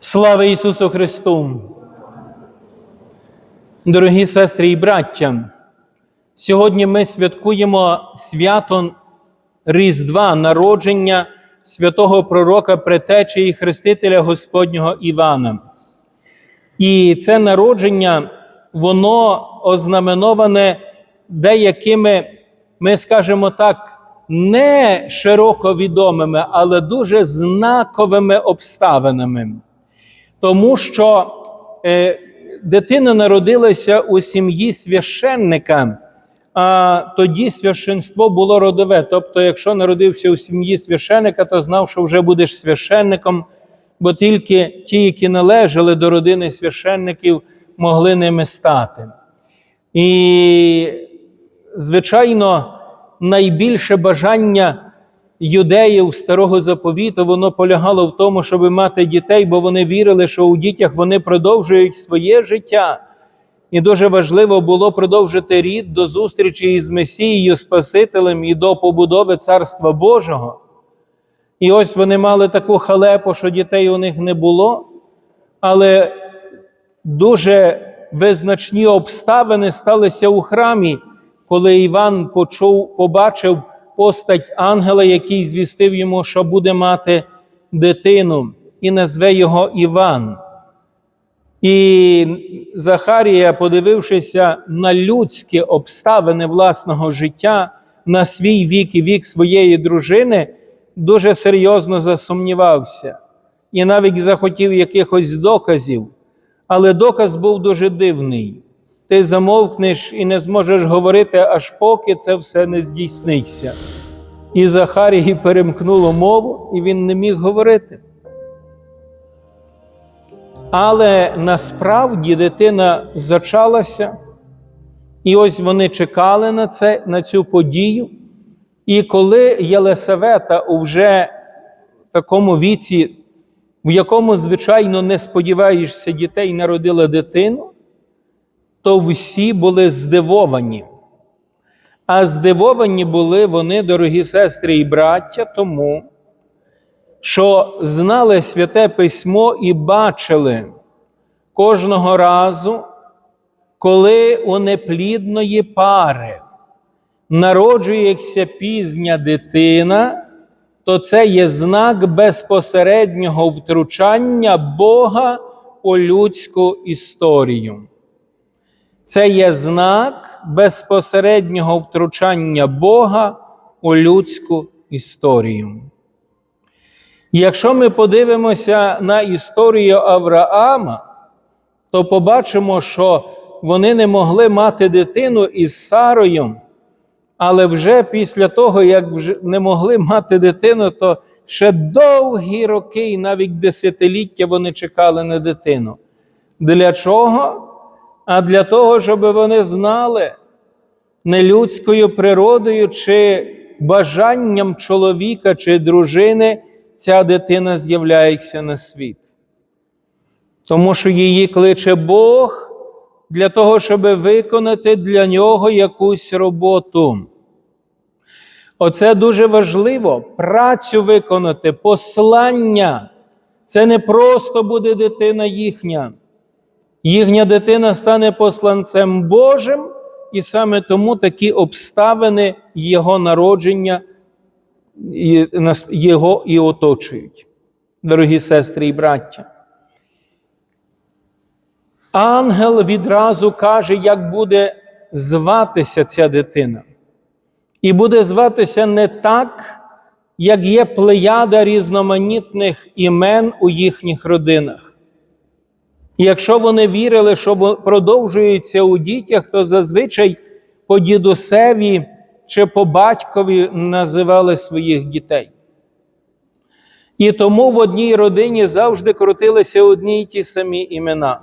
Слава Ісусу Христу! Дорогі сестри і браття, сьогодні ми святкуємо свято Різдва, народження святого пророка Претечі і Хрестителя Господнього Івана. І це народження, воно ознаменоване деякими, ми скажемо так, не широко відомими, але дуже знаковими обставинами. Тому що е, дитина народилася у сім'ї священника, а тоді священство було родове. Тобто, якщо народився у сім'ї священника, то знав, що вже будеш священником, бо тільки ті, які належали до родини священників, могли ними стати. І, звичайно, найбільше бажання юдеїв старого заповіту воно полягало в тому, щоб мати дітей, бо вони вірили, що у дітях вони продовжують своє життя. І дуже важливо було продовжити рід до зустрічі із Месією, Спасителем і до побудови Царства Божого. І ось вони мали таку халепу, що дітей у них не було, але дуже визначні обставини сталися у храмі, коли Іван почув, побачив постать ангела, який звістив йому, що буде мати дитину, і назве його Іван. І Захарія, подивившися на людські обставини власного життя, на свій вік і вік своєї дружини, дуже серйозно засумнівався і навіть захотів якихось доказів. Але доказ був дуже дивний. Ти замовкнеш і не зможеш говорити, аж поки це все не здійсниться. І Захарії перемкнуло мову, і він не міг говорити. Але насправді дитина зачалася, і ось вони чекали на це, на цю подію. І коли Єлисавета вже такому віці, в якому, звичайно, не сподіваєшся дітей, народила дитину, то всі були здивовані. А здивовані були вони, дорогі сестри і браття, тому, що знали святе письмо і бачили кожного разу, коли у неплідної пари народжується пізня дитина, то це є знак безпосереднього втручання Бога у людську історію. Це є знак безпосереднього втручання Бога у людську історію. Якщо ми подивимося на історію Авраама, то побачимо, що вони не могли мати дитину із Сарою, але вже після того, як вже не могли мати дитину, то ще довгі роки навіть десятиліття вони чекали на дитину. Для чого? А для того, щоб вони знали не людською природою чи бажанням чоловіка чи дружини ця дитина з'являється на світ. Тому що її кличе Бог для того, щоб виконати для нього якусь роботу. Оце дуже важливо працю виконати, послання. Це не просто буде дитина їхня. Їхня дитина стане посланцем Божим, і саме тому такі обставини Його народження його і оточують, дорогі сестри і браття. Ангел відразу каже, як буде зватися ця дитина. І буде зватися не так, як є плеяда різноманітних імен у їхніх родинах. І якщо вони вірили, що продовжується у дітях, то зазвичай по дідусеві чи по батькові називали своїх дітей. І тому в одній родині завжди крутилися одні й ті самі імена.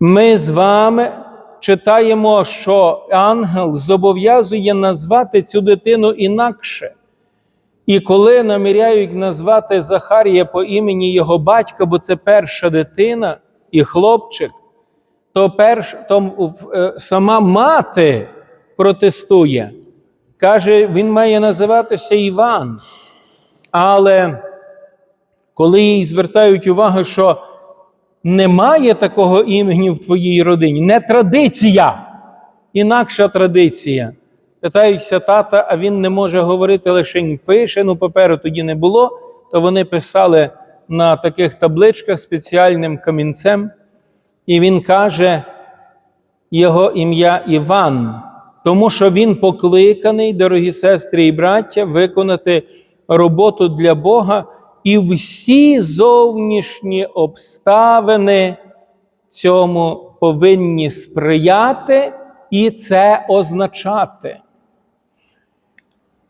Ми з вами читаємо, що ангел зобов'язує назвати цю дитину інакше. І коли наміряють назвати Захарія по імені його батька, бо це перша дитина і хлопчик, то, перш, то е, сама мати протестує. Каже, він має називатися Іван. Але коли їй звертають увагу, що немає такого імені в твоїй родині, не традиція, інакша традиція. Питаюся тата, а він не може говорити лише пише, ну паперу тоді не було, то вони писали на таких табличках спеціальним камінцем, і він каже його ім'я Іван, тому що він покликаний, дорогі сестри і браття, виконати роботу для Бога і всі зовнішні обставини цьому повинні сприяти і це означати.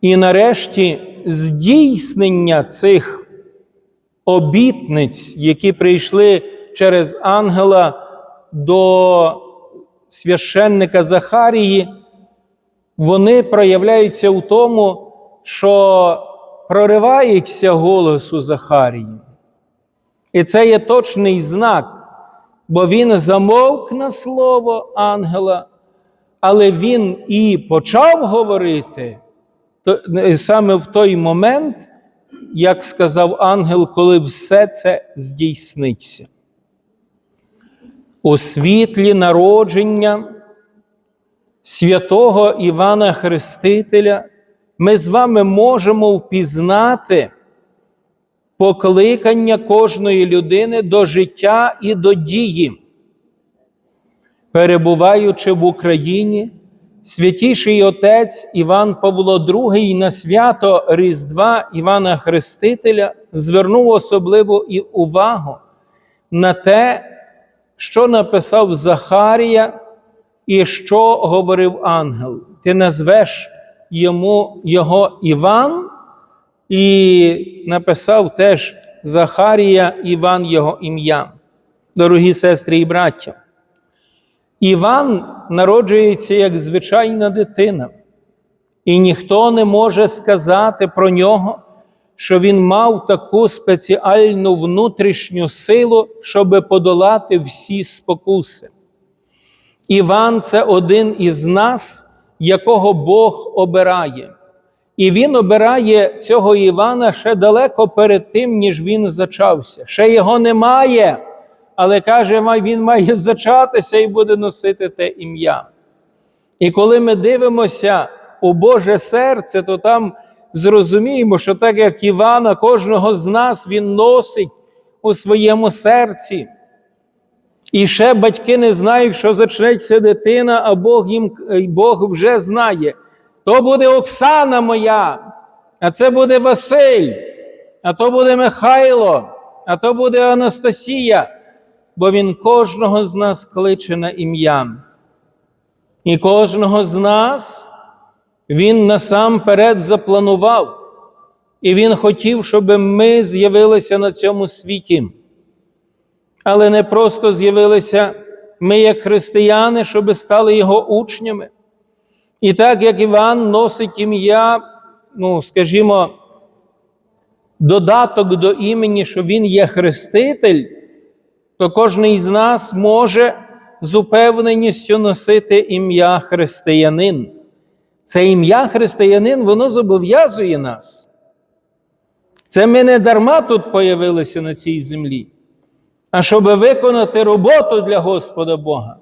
І нарешті здійснення цих обітниць, які прийшли через ангела до священника Захарії, вони проявляються в тому, що проривається голосу Захарії. І це є точний знак, бо він замовк на слово ангела, але він і почав говорити то, саме в той момент, як сказав ангел, коли все це здійсниться. У світлі народження святого Івана Хрестителя ми з вами можемо впізнати покликання кожної людини до життя і до дії. Перебуваючи в Україні, святіший отець Іван Павло II на свято Різдва Івана Хрестителя звернув особливу і увагу на те, що написав Захарія і що говорив ангел. Ти назвеш йому його Іван, і написав теж Захарія Іван його ім'я. Дорогі сестри і браття. Іван народжується як звичайна дитина, і ніхто не може сказати про нього, що він мав таку спеціальну внутрішню силу, щоб подолати всі спокуси. Іван це один із нас, якого Бог обирає. І він обирає цього Івана ще далеко перед тим, ніж він зачався. Ще його немає, але каже, він має зачатися і буде носити те ім'я. І коли ми дивимося у Боже серце, то там зрозуміємо, що так як Івана, кожного з нас він носить у своєму серці. І ще батьки не знають, що зачнеться дитина, а Бог їм Бог вже знає. То буде Оксана моя, а це буде Василь, а то буде Михайло, а то буде Анастасія, бо Він кожного з нас кличе на ім'я. І кожного з нас Він насамперед запланував, і Він хотів, щоб ми з'явилися на цьому світі. Але не просто з'явилися ми, як християни, щоб стали Його учнями. І так як Іван носить ім'я, ну, скажімо, додаток до імені, що Він є хреститель, то кожен із нас може з упевненістю носити ім'я християнин. Це ім'я християнин, воно зобов'язує нас. Це ми не дарма тут появилися на цій землі, а щоб виконати роботу для Господа Бога.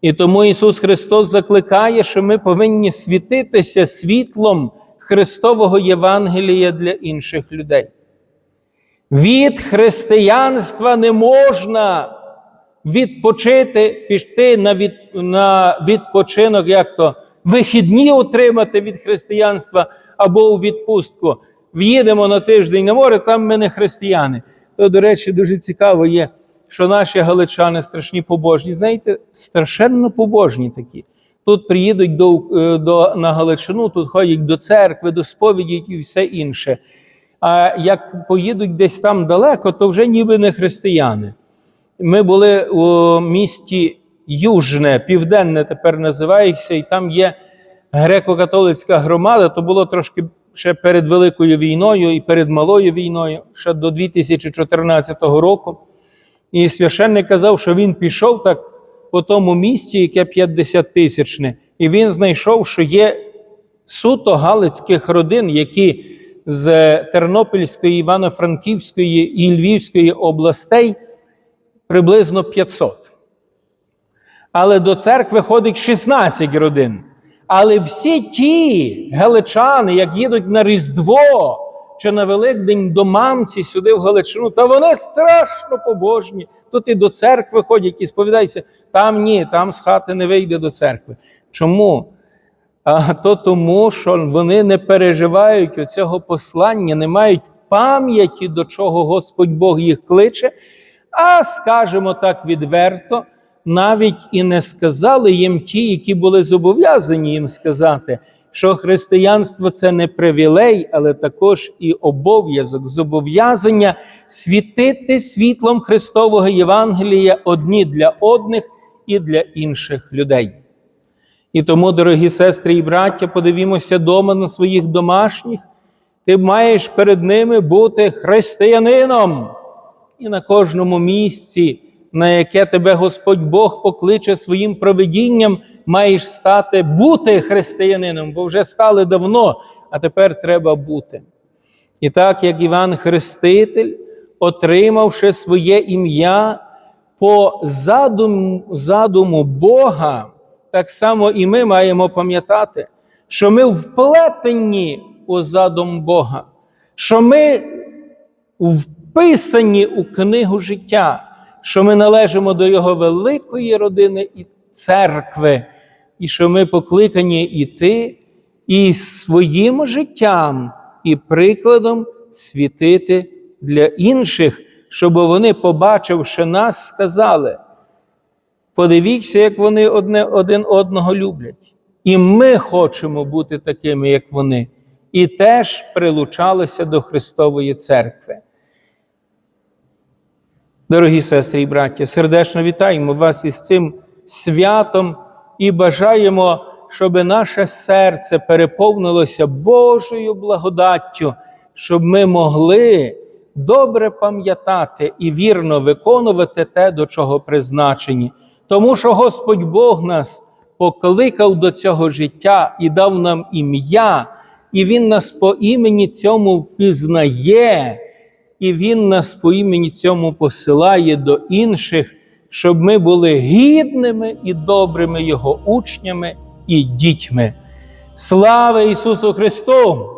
І тому Ісус Христос закликає, що ми повинні світитися світлом Христового Євангелія для інших людей. Від християнства не можна відпочити, піти на, від, на відпочинок, як то вихідні отримати від християнства або у відпустку. В'їдемо на тиждень на море, там ми не християни. То, до речі, дуже цікаво є що наші галичани страшні побожні, знаєте, страшенно побожні такі. Тут приїдуть до, до, на Галичину, тут ходять до церкви, до сповіді і все інше. А як поїдуть десь там далеко, то вже ніби не християни. Ми були у місті Южне, Південне тепер називається, і там є греко-католицька громада, то було трошки ще перед Великою війною і перед малою війною, ще до 2014 року. І священник казав, що він пішов так по тому місті, яке 50 тисячне, і він знайшов, що є суто галицьких родин, які з Тернопільської, Івано-Франківської і Львівської областей приблизно 500. Але до церкви ходить 16 родин. Але всі ті галичани, як їдуть на Різдво чи на Великдень до мамці сюди в Галичину, та вони страшно побожні. Тут і до церкви ходять і сповідайся. Там ні, там з хати не вийде до церкви. Чому? А то тому, що вони не переживають оцього послання, не мають пам'яті, до чого Господь Бог їх кличе, а скажімо так відверто, навіть і не сказали їм ті, які були зобов'язані їм сказати, що християнство це не привілей, але також і обов'язок, зобов'язання світити світлом Христового Євангелія одні для одних і для інших людей. І тому, дорогі сестри і браття, подивімося дома на своїх домашніх. Ти маєш перед ними бути християнином. І на кожному місці, на яке тебе Господь Бог покличе своїм проведінням, маєш стати бути християнином, бо вже стали давно, а тепер треба бути. І так як Іван Хреститель, отримавши своє ім'я по задуму, задуму Бога, так само і ми маємо пам'ятати, що ми вплетені у задум Бога, що ми вписані у книгу життя, що ми належимо до Його великої родини і церкви, і що ми покликані йти і своїм життям, і прикладом світити для інших, щоб вони, побачивши нас, сказали. Подивіться, як вони одне, один одного люблять. І ми хочемо бути такими, як вони, і теж прилучалися до Христової церкви. Дорогі сестри і браття, сердечно вітаємо вас із цим святом і бажаємо, щоб наше серце переповнилося Божою благодаттю, щоб ми могли добре пам'ятати і вірно виконувати те, до чого призначені. Тому що Господь Бог нас покликав до цього життя і дав нам ім'я, і Він нас по імені цьому впізнає, і Він нас по імені цьому посилає до інших, щоб ми були гідними і добрими Його учнями і дітьми. Слава Ісусу Христу!